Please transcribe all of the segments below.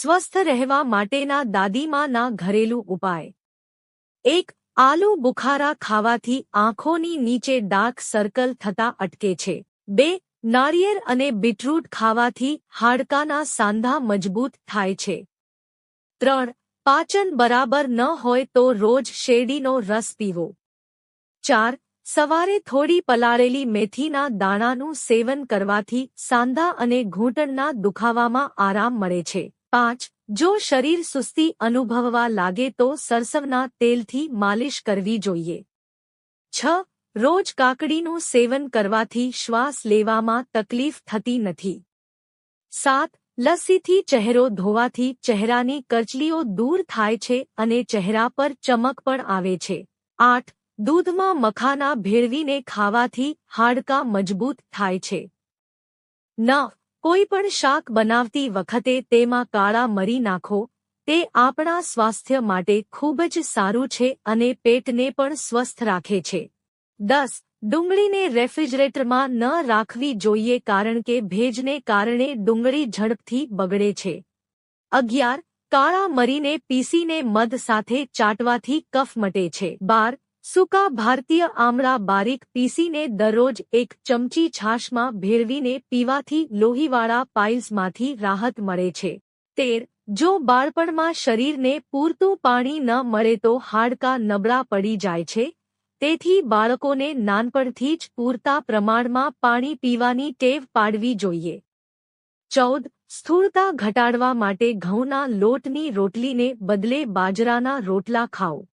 સ્વસ્થ રહેવા માટેના દાદીમાના ઘરેલું ઉપાય. એક, આલુ બુખારા ખાવાથી આંખોની નીચે ડાર્ક સર્કલ થતા અટકે છે. બે નાળિયેર અને બીટરૂટ ખાવાથી હાડકાના સાંધા મજબૂત થાય છે. ત્રણ, પાચન બરાબર ન હોય તો રોજ શેરડીનો રસ પીવો. ચાર, સવારે થોડી પલાળેલી મેથીના દાણાનું સેવન કરવાથી સાંધા અને ઘૂંટણના દુખાવામાં આરામ મળે છે. પાંચ, જો શરીર સુસ્તી અનુભવવા લાગે તો સરસવના તેલથી માલિશ કરવી જોઈએ. છ, રોજ કાકડીનું સેવન કરવાથી શ્વાસ લેવામાં તકલીફ થતી નથી. સાત, લસ્સીથી ચહેરો ધોવાથી ચહેરાની કરચલીઓ દૂર થાય છે અને ચહેરા પર ચમક પણ આવે છે. આઠ, દૂધમાં મખાના ભેળવીને ખાવાથી હાડકાં મજબૂત થાય છે. ન કોઈ પણ શાક બનાવતી વખતે તેમાં કાળા મરી નાખો, તે આપણા સ્વાસ્થ્ય માટે ખૂબ જ સારું છે અને પેટને પણ સ્વસ્થ રાખે છે. દસ, ડુંગળીને રેફ્રિજરેટરમાં ન રાખવી જોઈએ કારણ કે ભેજને કારણે ડુંગળી ઝડપથી બગડે છે. અગિયાર, કાળા મરીને પીસીને મધ સાથે ચાટવાથી કફ મટે છે. બાર સૂકા ભારતીય આમળા બારીક પીસીને દરરોજ એક ચમચી છાશમાં ભેળવીને પીવાથી લોહીવાળા પાઇલ્સમાંથી રાહત મળે છે. તેર, જો બાળપણમાં શરીરને પૂરતું પાણી ન મળે તો હાડકા નબળા પડી જાય છે. તેથી બાળકોને નાનપણથી જ પૂરતા પ્રમાણમાં પાણી પીવાની ટેવ પાડવી જોઈએ. ચૌદ, સ્થૂળતા ઘટાડવા માટે ઘઉંના લોટની રોટલીને બદલે બાજરાના રોટલા ખાઓ.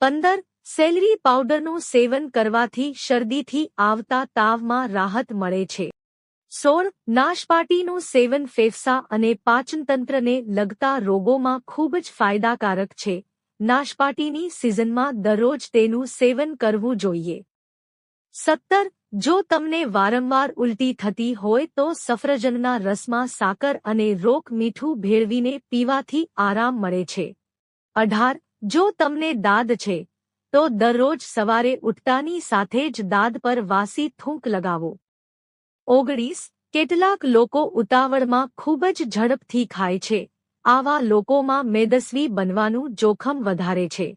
પંદર સેલરી પાવડરનું સેવન કરવાથી શરદીથી આવતા તાવમાં રાહત મળે છે. સોળ, નાશપાટીનું સેવન ફેફસા અને પાચનતંત્રને લગતા રોગોમાં ખૂબ જ ફાયદાકારક છે. નાશપાટીની સિઝનમાં દરરોજ તેનું સેવન કરવું જોઈએ. સત્તર, જો તમને વારંવાર ઉલટી થતી હોય તો સફરજનના રસમાં સાકર અને રોક મીઠું ભેળવીને પીવાથી આરામ મળે છે. અઢાર, જો તમને દાદ છે તો દરરોજ સવારે ઉઠતાની સાથે જ દાદ પર વાસી થૂંક લગાવો. ઓગણીસ, કેટલાક લોકો ઉતાવળમાં ખૂબ જ ઝડપથી ખાય છે. આવા લોકોમાં મેદસ્વી બનવાનું જોખમ વધારે છે.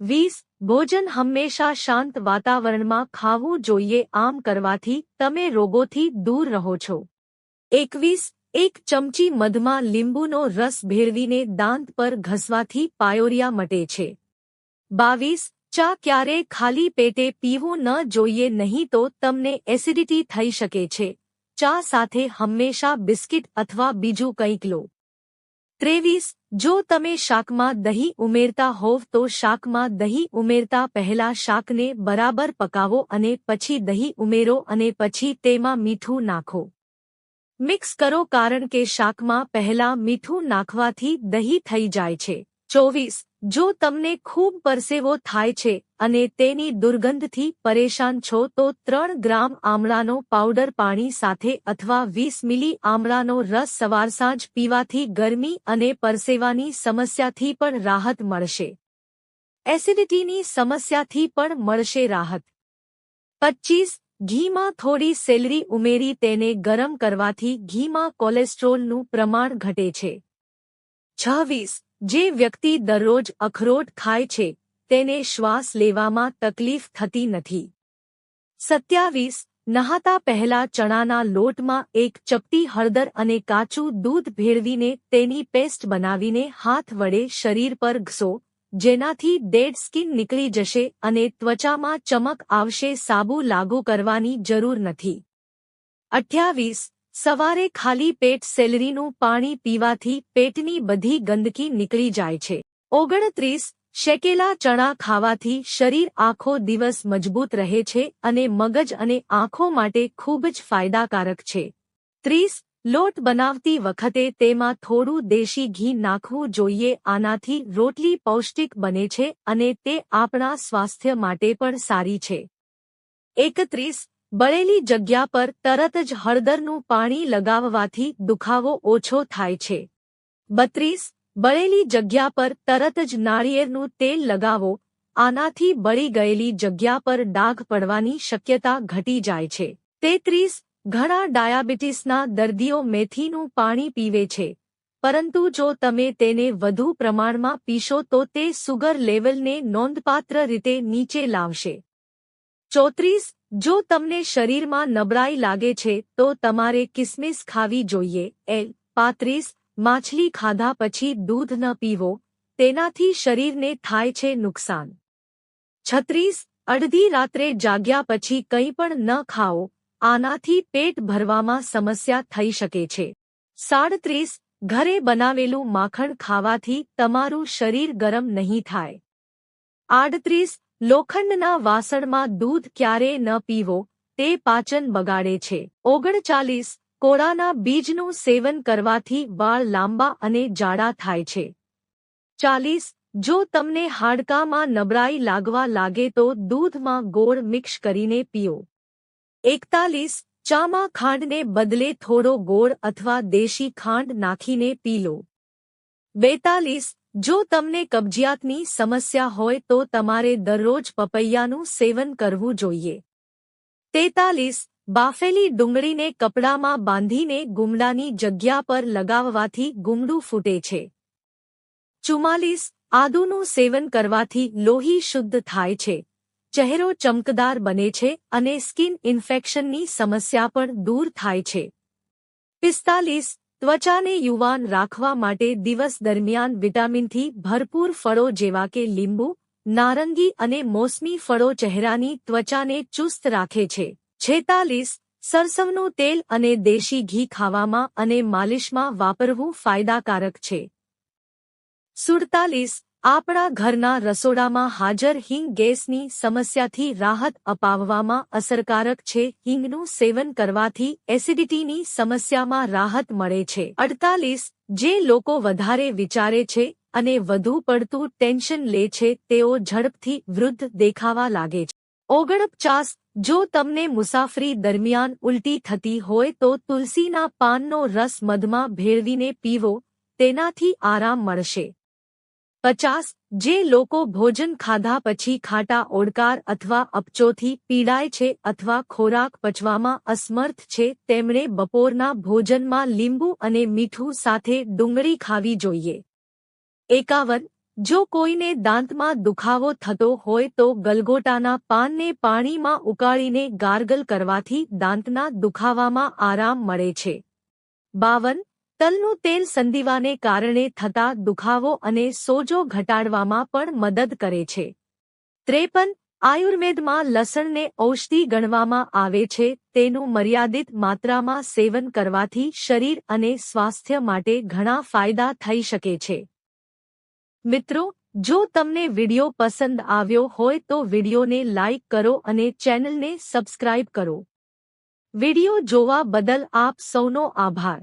વીસ, ભોજન હંમેશા શાંત વાતાવરણમાં ખાવું જોઈએ આમ કરવાથી તમે રોગોથી દૂર રહો છો. એકવીસ, એક ચમચી મધમાં લીંબુનો રસ ભેળવીને દાંત પર ઘસવાથી પાયોરિયા મટે છે. બાવીસ ચા ક્યારે ખાલી પેટે પીવું ન જોઈએ નહીં તો તમને એસિડિટી થઈ શકે છે ચા સાથે હંમેશા બિસ્કિટ અથવા બીજું કંઈક લો ત્રેવીસ જો તમે શાકમાં દહીં ઉમેરતા હોવ તો શાકમાં દહીં ઉમેરતા પહેલા શાકને બરાબર પકાવો અને પછી દહીં ઉમેરો અને પછી તેમાં મીઠું નાખો મિક્સ કરો કારણ કે શાકમાં પહેલા મીઠું નાખવાથી દહીં થઈ જાય છે ચોવીસ જો તમને ખૂબ પરસેવો થાય છે અને તેની દુર્ગંધથી પરેશાન છો તો ત્રણ ગ્રામ આમળાનો પાવડર પાણી સાથે અથવા વીસ મિલી આમળાનો રસ સવાર સાંજ પીવાથી ગરમી અને પરસેવાની સમસ્યાથી પણ રાહત મળશે. એસિડિટીની સમસ્યાથી પણ મળશે રાહત. પચ્ચીસ, ઘીમાં થોડી સેલરી ઉમેરી તેને ગરમ કરવાથી ઘીમાં કોલેસ્ટ્રોલનું પ્રમાણ ઘટે છે. છવ્વીસ જે વ્યક્તિ દરરોજ અખરોટ ખાય છે, તેને શ્વાસ લેવામાં તકલીફ થતી નથી. સત્યાવીસ, નહાતા પહેલા ચણાના લોટમાં એક ચપટી હળદર અને કાચું દૂધ ભેળવીને તેની પેસ્ટ બનાવીને હાથ વડે શરીર પર ઘસો, જેનાથી ડેડ સ્કિન નીકળી જશે અને ત્વચામાં ચમક આવશે, સાબુ લાગુ કરવાની જરૂર નથી. અઠ્યાવીસ સવારે ખાલી પેટ સેલરીનું પાણી પીવાથી પેટની બધી ગંદકી નીકળી જાય છે. ઓગણત્રીસ, શેકેલા ચણા ખાવાથી શરીર આખો દિવસ મજબૂત રહે છે અને મગજ અને આંખો માટે ખૂબ જ ફાયદાકારક છે. ત્રીસ, લોટ બનાવતી વખતે તેમાં થોડું દેશી ઘી નાખવું જોઈએ, આનાથી રોટલી પૌષ્ટિક બને છે અને તે આપણા સ્વાસ્થ્ય માટે પણ સારી છે. એકત્રીસ બળેલી જગ્યા પર તરત જ હળદરનું પાણી લગાવવાથી દુખાવો ઓછો થાય છે. બત્રીસ, બળેલી જગ્યા પર તરત જ નાળિયેરનું તેલ લગાવો. આનાથી બળી ગયેલી જગ્યા પર ડાઘ પડવાની શક્યતા ઘટી જાય છે. તેત્રીસ, ઘણા ડાયાબિટીસના દર્દીઓ મેથીનું પાણી પીવે છે. પરંતુ જો તમે તેને વધુ પ્રમાણમાં પીશો તો તે સુગર લેવલને નોંધપાત્ર રીતે નીચે લાવશે. ચોત્રીસ જો તમને શરીરમાં નબળાઈ લાગે છે, તો તમારે કિસમિસ ખાવી જોઈએ. એલ, પાંત્રીસ, માછલી ખાધા પછી દૂધ ન પીવો, તેનાથી શરીરને થાય છે નુકસાન. છત્રીસ, અડધી રાત્રે જાગ્યા પછી કંઈ પણ ન ખાઓ, આનાથી પેટ ભરવામાં સમસ્યા થઈ શકે છે. સાડત્રીસ, ઘરે બનાવેલું માખણ ખાવાથી તમારું શરીર ગરમ નહીં થાય. આડત્રીસ લોખંડના વાસણમાં દૂધ ક્યારે ન પીવો, તે પાચન બગાડે છે. ઓગણચાલીસ, કોળાના બીજનું સેવન કરવાથી વાળ લાંબા અને જાડા થાય છે. ચાલીસ, જો તમને હાડકામાં નબળાઈ લાગવા લાગે તો દૂધમાં ગોળ મિક્સ કરીને પીઓ. એકતાલીસ, ચામાં ખાંડને બદલે થોડો ગોળ અથવા દેશી ખાંડ નાખીને પી લો. બેતાલીસ જો તમને કબજિયાતની સમસ્યા હોય તો તમારે દરરોજ પપૈયાનું સેવન કરવું જોઈએ. તેતાલીસ, બાફેલી ડુંગળીને કપડામાં બાંધીને ગુમડાની જગ્યા પર લગાવવાથી ગુમડું ફૂટે છે. ચુમ્માલીસ, આદુનું સેવન કરવાથી લોહી શુદ્ધ થાય છે. ચહેરો ચમકદાર બને છે અને સ્કિન ઇન્ફેક્શનની સમસ્યા પણ દૂર થાય છે. પિસ્તાલીસ ત્વચાને યુવાન રાખવા માટે દિવસ દરમિયાન વિટામિનથી ભરપૂર ફળો જેવા કે લીંબુ, નારંગી અને મોસમી ફળો ચહેરાની ત્વચાને ચુસ્ત રાખે છે. છેતાલીસ, સરસવનું તેલ અને દેશી ઘી ખાવામાં અને માલિશમાં વાપરવું ફાયદાકારક છે. સુડતાલીસ આપણા ઘરના રસોડામાં હાજર હિંગ ગેસની સમસ્યાથી રાહત અપાવવામાં અસરકારક છે. હિંગનું સેવન કરવાથી એસિડિટીની સમસ્યામાં રાહત મળે છે. અડતાલીસ, જે લોકો વધારે વિચારે છે અને વધુ પડતું ટેન્શન લે છે, તેઓ ઝડપથી વૃદ્ધ દેખાવા લાગે છે. ઓગણપચાસ, જો તમને મુસાફરી દરમિયાન ઉલટી થતી હોય તો તુલસીના પાનનો રસ મધમાં ભેળવીને પીવો, તેનાથી આરામ મળશે. પચાસ, જે લોકો ભોજન ખાધા પછી ખાટા ઓડકાર અથવા અપચોથી પીડાય છે અથવા ખોરાક પચવામાં અસમર્થ છે, તેમણે બપોરના ભોજનમાં લીંબુ અને મીઠું સાથે ડુંગળી ખાવી જોઈએ. એકાવન, જો કોઈને દાંતમાં દુખાવો થતો હોય તો ગલગોટાના પાનને પાણીમાં ઉકાળીને ગાર્ગલ કરવાથી દાંતના દુખાવામાં આરામ મળે છે. બાવન તલનું તેલ સંધિવાને કારણે થતા દુખાવો અને સોજો ઘટાડવામાં પણ મદદ કરે છે. ત્રેપન, આયુર્વેદમાં લસણને ઔષધિ ગણવામાં આવે છે, તેનું મર્યાદિત માત્રામાં સેવન કરવાથી શરીર અને સ્વાસ્થ્ય માટે ઘણા ફાયદા થઈ શકે છે. મિત્રો, જો તમને વિડિયો પસંદ આવ્યો હોય તો વિડિયોને લાઇક કરો અને ચેનલને સબસ્ક્રાઇબ કરો. વિડિયો જોવા બદલ આપ સૌનો આભાર.